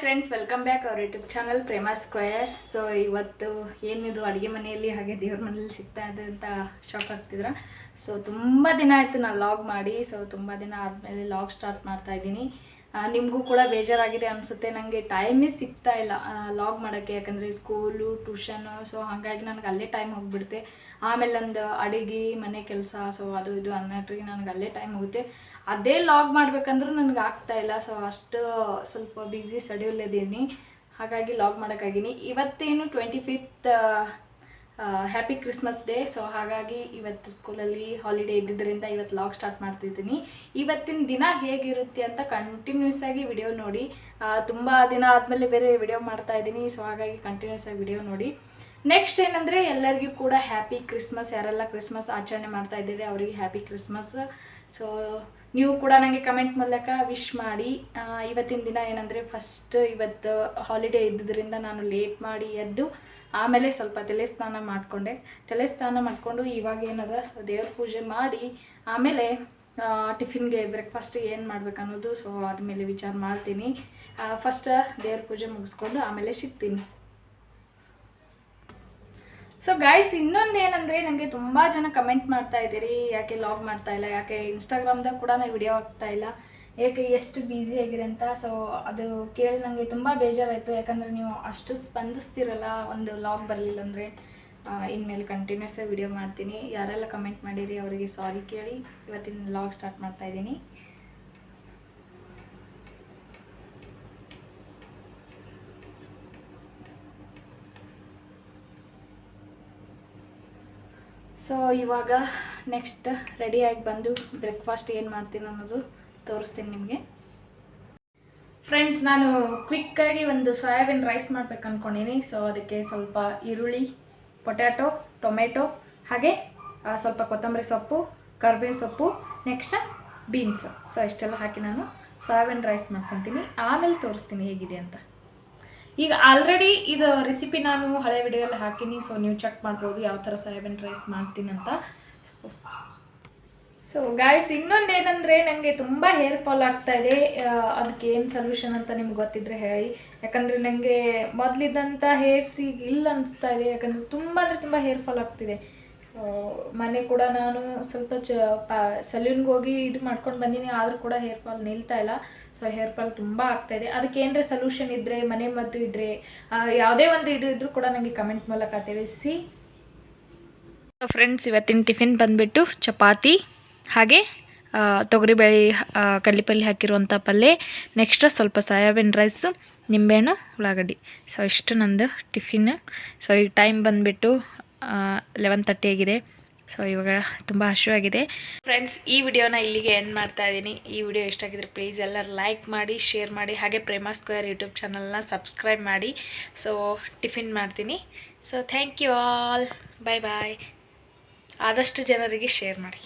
Friends welcome back ಅವ್ರ YouTube channel Prema square so ಇವತ್ತು ಏನಿದು ಅಡುಗೆ ಮನೆಯಲ್ಲಿ ಹಾಗೆ ದೇವ್ರ ಮನೆಯಲ್ಲಿ ಸಿಗ್ತಾ ಇದೆ ಅಂತ ಶಾಕ್ ಆಗ್ತಿದ್ರ? ಸೊ ತುಂಬ ದಿನ ಆಯಿತು ನಾನು ಲಾಗ್ ಮಾಡಿ. ಸೊ ತುಂಬ ದಿನ ಆದಮೇಲೆ ಲಾಗ್ ಸ್ಟಾರ್ಟ್ ಮಾಡ್ತಾ ಇದ್ದೀನಿ. ನಿಮಗೂ ಕೂಡ ಬೇಜಾರಾಗಿದೆ ಅನಿಸುತ್ತೆ. ನನಗೆ ಟೈಮೇ ಸಿಗ್ತಾ ಇಲ್ಲ ಲಾಗ್ ಮಾಡೋಕ್ಕೆ. ಯಾಕಂದರೆ ಸ್ಕೂಲು ಟ್ಯೂಷನು ಸೊ ಹಾಗಾಗಿ ನನಗೆ ಅಲ್ಲೇ ಟೈಮ್ ಹೋಗ್ಬಿಡುತ್ತೆ. ಆಮೇಲೆ ಒಂದು ಅಡುಗೆ, ಮನೆ ಕೆಲಸ ಸೊ ಅದು ಇದು ಅನ್ನೋಟ್ರಿಗೆ ನನಗೆ ಅಲ್ಲೇ ಟೈಮ್ ಹೋಗುತ್ತೆ. ಅದೇ ಲಾಗ್ ಮಾಡಬೇಕಂದ್ರೂ ನನಗೆ ಆಗ್ತಾ ಇಲ್ಲ ಸೊ ಅಷ್ಟು ಸ್ವಲ್ಪ ಬ್ಯುಸಿ ಸಡಿಯಲ್ಲಿದ್ದೀನಿ ಹಾಗಾಗಿ ಲಾಗ್ ಮಾಡೋಕ್ಕಾಗೀನಿ ಇವತ್ತೇನು twenty fifth happy Christmas day so ಹಾಗಾಗಿ ಇವತ್ತು ಸ್ಕೂಲಲ್ಲಿ ಹಾಲಿಡೇ ಇದ್ದಿದ್ದರಿಂದ ಇವತ್ತು ಲಾಗ್ ಸ್ಟಾರ್ಟ್ ಮಾಡ್ತಿದ್ದೀನಿ. ಇವತ್ತಿನ ದಿನ ಹೇಗಿರುತ್ತೆ ಅಂತ ಕಂಟಿನ್ಯೂಸ್ ಆಗಿ ವಿಡಿಯೋ ನೋಡಿ. ತುಂಬ ದಿನ ಆದಮೇಲೆ ಬೇರೆ ವಿಡಿಯೋ ಮಾಡ್ತಾ ಇದ್ದೀನಿ. ಸೊ ಹಾಗಾಗಿ ಕಂಟಿನ್ಯೂಸ್ ಆಗಿ ವಿಡಿಯೋ ನೋಡಿ. ನೆಕ್ಸ್ಟ್ ಏನಂದರೆ ಎಲ್ಲರಿಗೂ ಕೂಡ ಹ್ಯಾಪಿ ಕ್ರಿಸ್ಮಸ್ ಯಾರೆಲ್ಲ ಕ್ರಿಸ್ಮಸ್ ಆಚರಣೆ ಮಾಡ್ತಾ ಇದ್ದೀರಿ ಅವರಿಗೆ ಹ್ಯಾಪಿ ಕ್ರಿಸ್ಮಸ್ ಸೊ ನೀವು ಕೂಡ ನನಗೆ ಕಮೆಂಟ್ ಮೂಲಕ ವಿಶ್ ಮಾಡಿ. ಇವತ್ತಿನ ದಿನ ಏನಂದರೆ ಫಸ್ಟ್ ಇವತ್ತು ಹಾಲಿಡೇ ಇದ್ದಿದ್ದರಿಂದ ನಾನು ಲೇಟ್ ಮಾಡಿ ಎದ್ದು ಆಮೇಲೆ ಸ್ವಲ್ಪ ತಲೆ ಸ್ನಾನ ಮಾಡಿಕೊಂಡೆ. ತಲೆ ಸ್ನಾನ ಮಾಡಿಕೊಂಡು ಇವಾಗ ಏನದ, ಸೊ, ದೇವ್ರ ಪೂಜೆ ಮಾಡಿ ಆಮೇಲೆ ಟಿಫಿನ್ಗೆ ಬ್ರೇಕ್ಫಾಸ್ಟ್ ಏನು ಮಾಡ್ಬೇಕು ಅನ್ನೋದು ಸೊ ಆದಮೇಲೆ ವಿಚಾರ ಮಾಡ್ತೀನಿ. ಫಸ್ಟ್ ದೇವ್ರ ಪೂಜೆ ಮುಗಿಸ್ಕೊಂಡು ಆಮೇಲೆ ಸಿಗ್ತೀನಿ. ಸೊ ಗಾಯ್ಸ್ ಇನ್ನೊಂದು ಏನಂದರೆ ನನಗೆ ತುಂಬ ಜನ ಕಮೆಂಟ್ ಮಾಡ್ತಾ ಇದ್ದೀರಿ. ಯಾಕೆ ಲಾಗ್ ಮಾಡ್ತಾ ಇಲ್ಲ? ಯಾಕೆ ಇನ್ಸ್ಟಾಗ್ರಾಮ್ದಾಗ ಕೂಡ ನಾನು ವಿಡಿಯೋ ಹಾಕ್ತಾ ಇಲ್ಲ? ಏಕೆ ಎಷ್ಟು ಬ್ಯುಸಿ ಆಗಿದೆ ಅಂತ? ಸೊ ಅದು ಕೇಳಿ ನನಗೆ ತುಂಬ ಬೇಜಾರಾಯಿತು. ಯಾಕಂದರೆ ನೀವು ಅಷ್ಟು ಸ್ಪಂದಿಸ್ತಿರಲ್ಲ, ಒಂದು ಲಾಗ್ ಬರಲಿಲ್ಲ ಅಂದರೆ ಇನ್ಮೇಲೆ ಕಂಟಿನ್ಯೂಸ್ ವಿಡಿಯೋ ಮಾಡ್ತೀನಿ. ಯಾರೆಲ್ಲ ಕಮೆಂಟ್ ಮಾಡಿರಿ, ಅವರಿಗೆ ಸಾರಿ ಕೇಳಿ. ಇವತ್ತಿನ ಲಾಗ್ ಸ್ಟಾರ್ಟ್ ಮಾಡ್ತಾ ಇದ್ದೀನಿ. ಸೊ ಇವಾಗ ನೆಕ್ಸ್ಟ್ ರೆಡಿಯಾಗಿ ಬಂದು ಬ್ರೇಕ್ಫಾಸ್ಟ್ ಏನು ಮಾಡ್ತೀನಿ ಅನ್ನೋದು ತೋರಿಸ್ತೀನಿ ನಿಮಗೆ. ಫ್ರೆಂಡ್ಸ್ ನಾನು ಕ್ವಿಕ್ಕಾಗಿ ಒಂದು ಸೋಯಾಬೀನ್ ರೈಸ್ ಮಾಡ್ಬೇಕು ಅಂದ್ಕೊಂಡಿನಿ ಸೊ ಅದಕ್ಕೆ ಸ್ವಲ್ಪ ಈರುಳ್ಳಿ ಪೊಟ್ಯಾಟೊ ಟೊಮೆಟೊ ಹಾಗೆ ಸ್ವಲ್ಪ ಕೊತ್ತಂಬರಿ ಸೊಪ್ಪು, ಕರ್ಬೇವು ಸೊಪ್ಪು ನೆಕ್ಸ್ಟ್ ಬೀನ್ಸ್ ಸೊ ಇಷ್ಟೆಲ್ಲ ಹಾಕಿ ನಾನು ಸೋಯಾಬೀನ್ ರೈಸ್ ಮಾಡ್ಕೊತೀನಿ. ಆಮೇಲೆ ತೋರಿಸ್ತೀನಿ ಹೇಗಿದೆ ಅಂತ. ಈಗ ಆಲ್ರೆಡಿ ಇದು ರೆಸಿಪಿ ನಾನು ಹಳೆ ವಿಡಿಯೋಲ್ಲಿ ಹಾಕೀನಿ ಸೊ ನೀವು ಚೆಕ್ ಮಾಡ್ಬೋದು ಯಾವ ಥರ ಸೋಯಾಬೀನ್ ರೈಸ್ ಮಾಡ್ತೀನಿ ಅಂತ. ಸೊ ಗಾಯ್ಸ್ ಇನ್ನೊಂದು ಏನಂದರೆ ನನಗೆ ತುಂಬ ಹೇರ್ ಫಾಲ್ ಆಗ್ತಾ ಇದೆ. ಅದಕ್ಕೆ ಏನು ಸೊಲ್ಯೂಷನ್ ಅಂತ ನಿಮ್ಗೆ ಗೊತ್ತಿದ್ರೆ ಹೇಳಿ. ಯಾಕಂದರೆ ನನಗೆ ಮೊದಲಿದ್ದಂಥ ಹೇರ್ಸ್ ಈಗ ಇಲ್ಲ ಅನಿಸ್ತಾ ಇದೆ. ಯಾಕಂದರೆ ತುಂಬ ಅಂದರೆ ತುಂಬ ಹೇರ್ ಫಾಲ್ ಆಗ್ತಿದೆ. ಮನೆ ಕೂಡ ನಾನು ಸ್ವಲ್ಪ ಚ, ಪಾ ಸಲೂನ್ಗೆ ಹೋಗಿ ಇದು ಮಾಡ್ಕೊಂಡು ಬಂದೀನಿ, ಆದರೂ ಕೂಡ ಹೇರ್ ಫಾಲ್ ನಿಲ್ತಾ ಇಲ್ಲ. ಸೊ ಹೇರ್ ಫಾಲ್ ತುಂಬ ಆಗ್ತಾ ಇದೆ. ಅದಕ್ಕೆ ಏನರ ಸೊಲ್ಯೂಷನ್ ಇದ್ದರೆ ಮನೆ ಮದ್ದು ಇದ್ದರೆ ಯಾವುದೇ ಒಂದು ಇದು ಇದ್ದರೂ ಕೂಡ ನನಗೆ ಕಮೆಂಟ್ ಮೂಲಕ ತಿಳಿಸಿ. ಫ್ರೆಂಡ್ಸ್ ಇವತ್ತಿನ ಟಿಫಿನ್ ಬಂದುಬಿಟ್ಟು ಚಪಾತಿ, ಹಾಗೆ ತೊಗರಿಬೇಳೆ ಕಡ್ಲೆಪಲ್ಲೆ ಹಾಕಿರುವಂಥ ಪಲ್ಯ ನೆಕ್ಸ್ಟ್ ಸ್ವಲ್ಪ ಸೋಯಾಬೀನ್ ರೈಸು ನಿಂಬೆಹಣ್ಣು, ಉಳ್ಳಾಗಡ್ಡಿ. ಸೊ ಇಷ್ಟು ನಂದು ಟಿಫಿನ್ ಸೊ ಈಗ ಟೈಮ್ ಬಂದುಬಿಟ್ಟು ಲೆವೆನ್ ತರ್ಟಿ ಆಗಿದೆ. ಸೊ ಇವಾಗ ತುಂಬ ಹಸಿವಾಗಿದೆ. ಫ್ರೆಂಡ್ಸ್ ಈ ವಿಡಿಯೋನ ಇಲ್ಲಿಗೆ ಎಂಡ್ ಮಾಡ್ತಾ ಇದ್ದೀನಿ. ಈ ವಿಡಿಯೋ ಇಷ್ಟ ಆಗಿದ್ರೆ ಪ್ಲೀಸ್ ಎಲ್ಲರೂ ಲೈಕ್ ಮಾಡಿ ಶೇರ್ ಮಾಡಿ, ಹಾಗೆ ಪ್ರೇಮ ಸ್ಕ್ವೇರ್ ಯೂಟ್ಯೂಬ್ ಚಾನಲ್ನ ಸಬ್ಸ್ಕ್ರೈಬ್ ಮಾಡಿ. ಸೊ ಟಿಫಿನ್ ಮಾಡ್ತೀನಿ. So thank you all bye bye ಆದಷ್ಟು ಜನರಿಗೆ ಶೇರ್ ಮಾಡಿ.